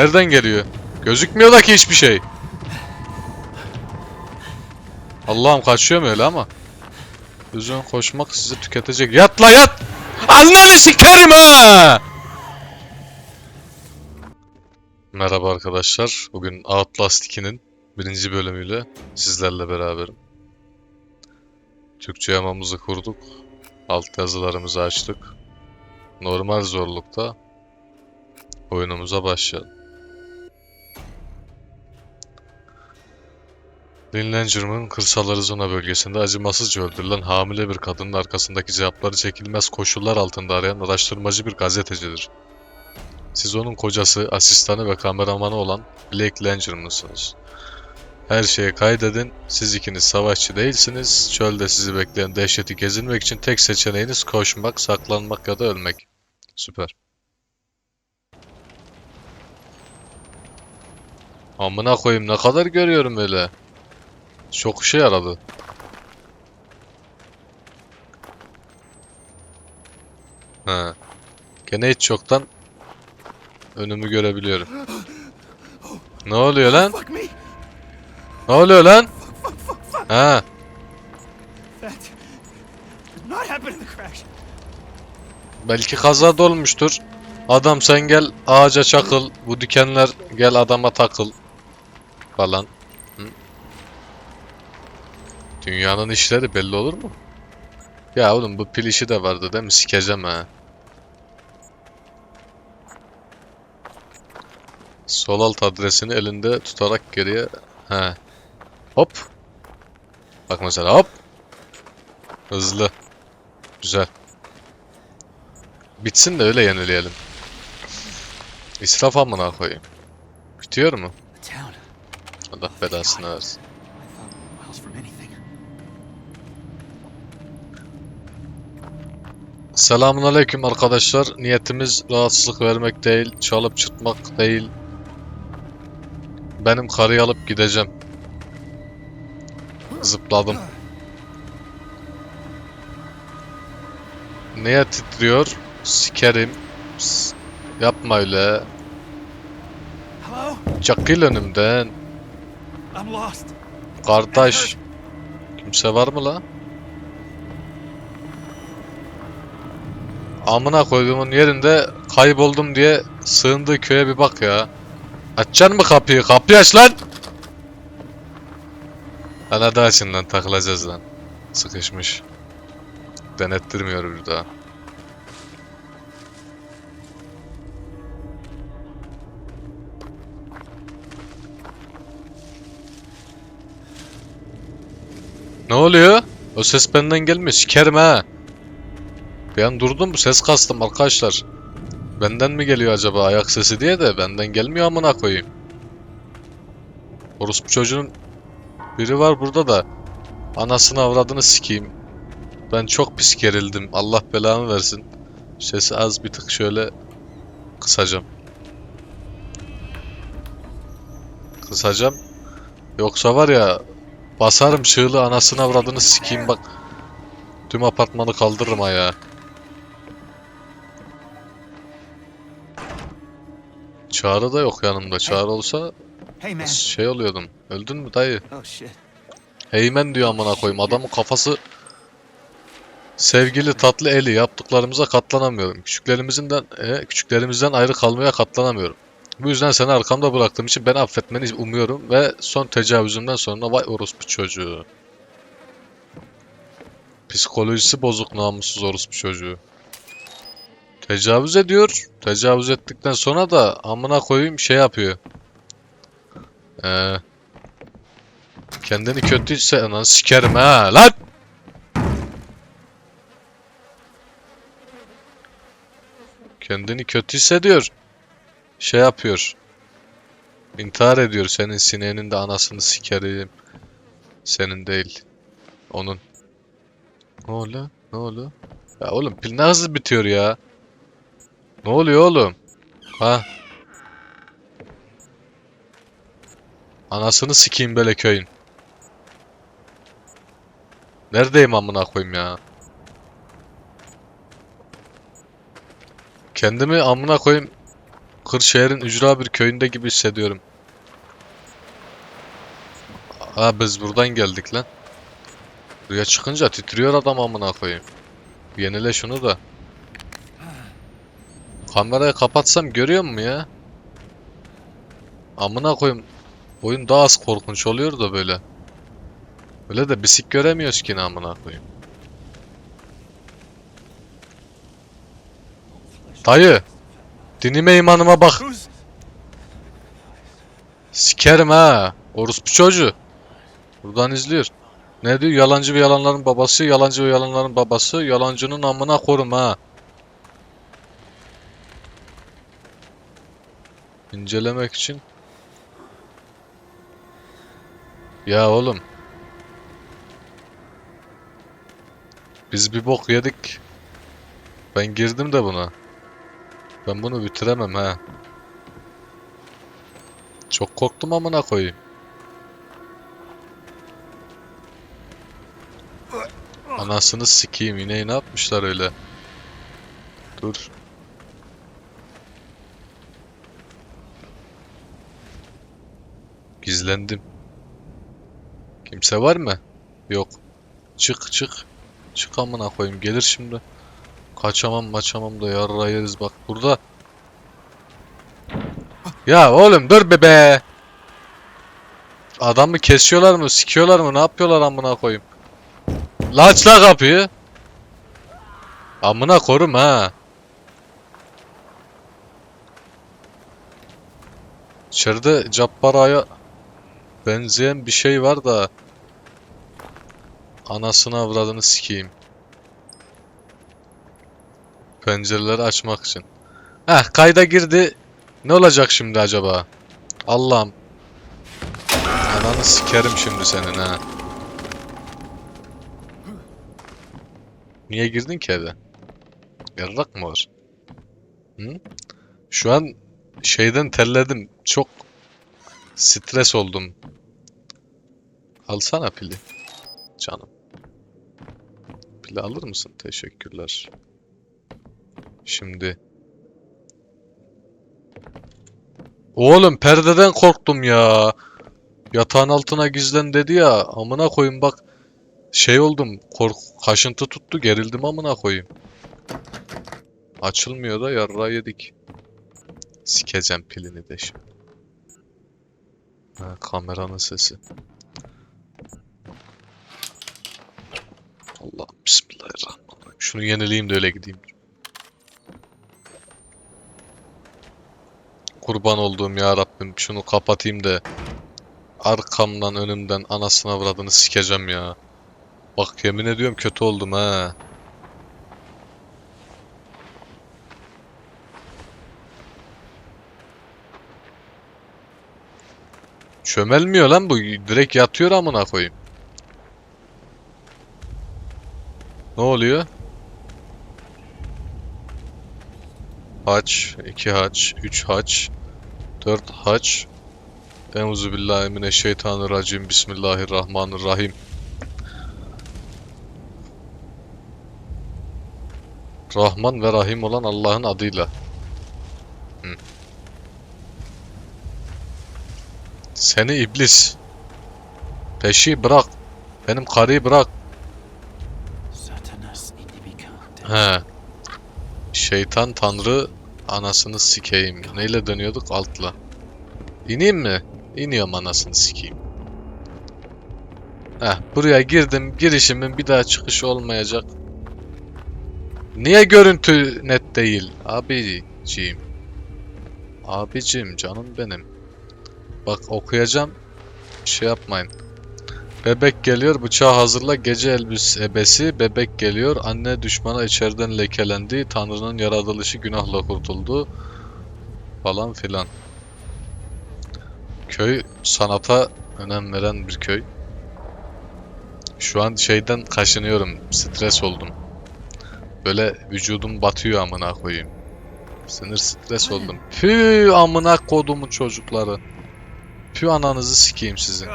Nereden geliyor? Gözükmüyor da ki hiçbir şey. Allah'ım kaçıyor mu öyle ama? Uzun koşmak sizi tüketecek. Yat la yat! Ananı sikerim ha! Merhaba arkadaşlar. Bugün Outlast 2'nin birinci bölümüyle sizlerle beraberim. Türkçe yamamızı kurduk. Alt yazılarımızı açtık. Normal zorlukta oyunumuza başlayalım. Linlanger'ın kırsal Arizona bölgesinde acımasızca öldürülen hamile bir kadının arkasındaki cevapları çekilmez koşullar altında arayan araştırmacı bir gazetecidir. Siz onun kocası, asistanı ve kameramanı olan Blake Langer'mısınız. Her şeyi kaydedin. Siz ikiniz savaşçı değilsiniz. Çölde sizi bekleyen dehşeti gezinmek için tek seçeneğiniz koşmak, saklanmak ya da ölmek. Süper. Amına koyayım ne kadar görüyorum öyle. Çok işe yaradı. Ha. Gene hiç çoktan önümü görebiliyorum. Ne oluyor lan? Ne oluyor lan? Ha. Belki kazada olmuştur. Adam sen gel ağaca çakıl. Bu dikenler gel adama takıl. Falan. Dünyanın işleri belli olur mu? Ya oğlum bu pil işi de vardı değil mi? Sikeceğim ha. Sol alt adresini elinde tutarak geriye... He. Hop. Bak mesela hop. Hızlı. Güzel. Bitsin de öyle yenileyelim. İsraf amına koyayım. Bitiyor mu? Allah belasını versin. Selamun aleyküm arkadaşlar. Niyetimiz rahatsızlık vermek değil, çalıp çırpmak değil. Benim karıyı alıp gideceğim. Zıpladım. Neye titriyor? Sikerim. S- Yapma öyle. Çakıl önümden. Kardeş. Kimse var mı la? Amına koyduğumun yerinde kayboldum diye sığındığı köye bir bak ya. Açacaksın mı kapıyı? Kapıyı aç lan! Lan hadi açın lan takılacağız lan. Sıkışmış. Denettirmiyor bir daha. Ne oluyor? O ses benden gelmiyor. Sikerim ha. Bir durdum ses kastım arkadaşlar. Benden mi geliyor acaba ayak sesi diye de benden gelmiyor amına koyayım. Orospu çocuğun biri var burada da anasını avradını sikeyim. Ben çok pis gerildim. Allah belamı versin. Sesi az bir tık şöyle kısacağım. Kısacağım. Yoksa var ya basarım çığlığı anasını avradını sikeyim bak. Tüm apartmanı kaldırırım ayağa. Çağrı da yok yanımda. Çağrı olsa Hey şey oluyordum. Öldün mü dayı? Oh. Heymen diyor amına koyayım. Adamın kafası sevgili tatlı eli yaptıklarımıza katlanamıyorum. Küçüklerimizden e, küçüklerimizden ayrı kalmaya katlanamıyorum. Bu yüzden seni arkamda bıraktığım için beni affetmeni umuyorum ve son tecavüzümden sonra vay orospu çocuğu. Psikolojisi bozuk namussuz orospu çocuğu. Tecavüz ediyor. Tecavüz ettikten sonra da amına koyayım şey yapıyor. Ee, kendini kötü hisse lan sikerim ha lan. Kendini kötü hissediyor. Şey yapıyor. İntihar ediyor. Senin sineğinin de anasını sikerim. Senin değil. Onun. Ne oluyor? Ne oluyor? Ya oğlum pil ne hızlı bitiyor ya. Ne oluyor oğlum? Ha? Anasını sikeyim böyle köyün. Neredeyim amına koyayım ya? Kendimi amına koyayım Kırşehir'in ücra bir köyünde gibi hissediyorum. Ha biz buradan geldik lan. Buraya çıkınca titriyor adam amına koyayım. Yenile şunu da. Kamerayı kapatsam görüyor mu ya? Amına koyayım. Oyun daha az korkunç oluyor da böyle. Öyle de bisik göremiyoruz ki amına koyayım. Dayı. Dinime imanıma bak. Sikerim ha. Orospu çocuğu. Buradan izliyor. Ne diyor? Yalancı ve yalanların babası, yalancı ve yalanların babası, yalancının amına korum ha. İncelemek için. Ya oğlum. Biz bir bok yedik. Ben girdim de buna. Ben bunu bitiremem ha. Çok korktum amına koyayım. Anasını sikeyim yine ne yapmışlar öyle. Dur. Gizlendim. Kimse var mı? Yok. Çık çık. Çık amına koyayım gelir şimdi. Kaçamam maçamam da yarra yeriz bak burada. Ya oğlum dur be be. Adamı kesiyorlar mı? Sikiyorlar mı? Ne yapıyorlar amına koyayım? La la kapıyı. Amına korum ha. İçeride Cabbara'ya benzeyen bir şey var da anasını avradını sikeyim. Pencereleri açmak için. Heh kayda girdi. Ne olacak şimdi acaba? Allah'ım. Ananı sikerim şimdi senin ha. Niye girdin ki eve? Yarrak mı var? Hı? Şu an şeyden terledim. Çok stres oldum. Alsana pili. Canım. Pili alır mısın? Teşekkürler. Şimdi. Oğlum perdeden korktum ya. Yatağın altına gizlen dedi ya. Amına koyayım bak. Şey oldum. Kork kaşıntı tuttu. Gerildim amına koyayım. Açılmıyor da yarra yedik. Sikeceğim pilini de şimdi. Ha, kameranın sesi. Allah bismillahirrahmanirrahim. Şunu yenileyim de öyle gideyim. Kurban olduğum ya Rabbim şunu kapatayım da arkamdan önümden anasını avradını sikeceğim ya. Bak yemin ediyorum kötü oldum ha. Çömelmiyor lan bu. Direkt yatıyor amına koyayım. Ne oluyor? Haç, iki haç, üç haç, dört haç. Euzubillahimineşşeytanirracim. Bismillahirrahmanirrahim. Rahman ve Rahim olan Allah'ın adıyla. Hı. Seni iblis. Peşi bırak. Benim karıyı bırak. He. Şeytan tanrı anasını sikeyim. Neyle dönüyorduk? Altla. İneyim mi? İniyorum anasını sikeyim. Heh, buraya girdim. Girişimin bir daha çıkışı olmayacak. Niye görüntü net değil? Abiciğim. Abicim canım benim. Bak okuyacağım. Şey yapmayın. Bebek geliyor bıçağı hazırla gece elbis ebesi bebek geliyor anne düşmana içeriden lekelendi tanrının yaratılışı günahla kurtuldu falan filan. Köy sanata önem veren bir köy. Şu an şeyden kaşınıyorum stres oldum. Böyle vücudum batıyor amına koyayım. Sinir stres oldum. Pü amına kodumun çocukları. Pü ananızı sikeyim sizin.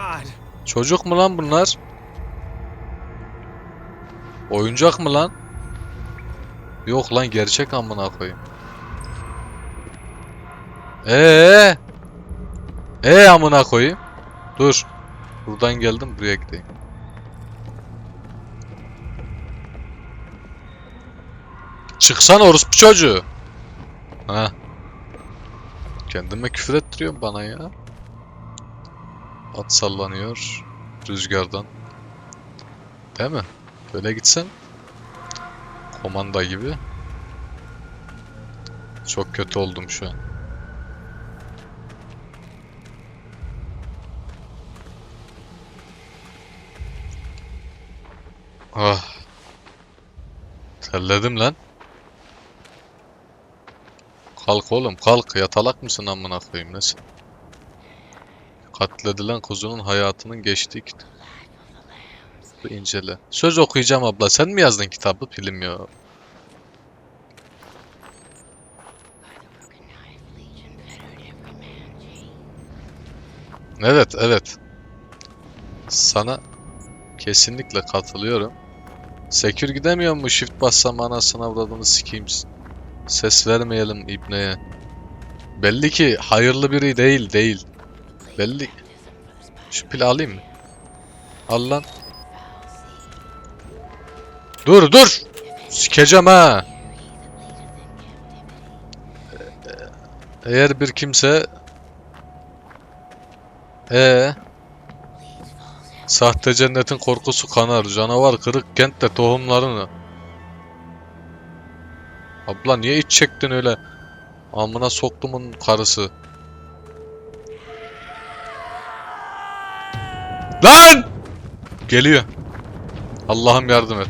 Çocuk mu lan bunlar? Oyuncak mı lan? Yok lan gerçek amına koyayım. Ee? Ee amına koyayım. Dur. Buradan geldim buraya gideyim. Çıksan orospu çocuğu. Ha. Kendime küfür ettiriyorum bana ya. At sallanıyor rüzgardan. Değil mi? Böyle gitsen komanda gibi. Çok kötü oldum şu an. Ah. Terledim lan. Kalk oğlum kalk. Yatalak mısın amına koyayım nesin? Katledilen kuzunun hayatının geçtiği kitap. incele. Söz okuyacağım abla. Sen mi yazdın kitabı? Film ya. Evet, evet. Sana kesinlikle katılıyorum. Sekür gidemiyor mu? Shift bassam anasını avradını sikeyim. Ses vermeyelim ibneye. Belli ki hayırlı biri değil, değil. Belli. Şu pili alayım mı? Al lan. Dur dur. Sikeceğim ha. Eğer bir kimse ee Sahte cennetin korkusu kanar. Canavar kırık kentte tohumlarını. Abla niye iç çektin öyle? Amına soktumun karısı. Lan! Geliyor. Allah'ım yardım et.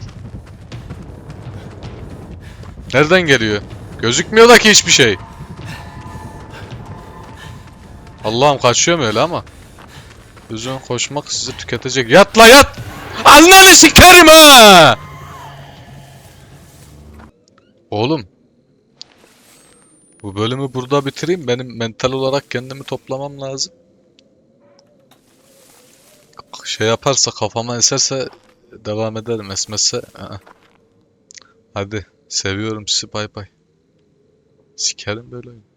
Nereden geliyor? Gözükmüyor da ki hiçbir şey. Allah'ım kaçıyor mu öyle ama? Üzün koşmak sizi tüketecek. Yat la yat! Anneni sikerim ha! Oğlum. Bu bölümü burada bitireyim. Benim mental olarak kendimi toplamam lazım. Şey yaparsa kafama eserse devam ederim. Esmezse ı-ı. Hadi. Seviyorum sizi bay bay. Sikerim böyle oyun.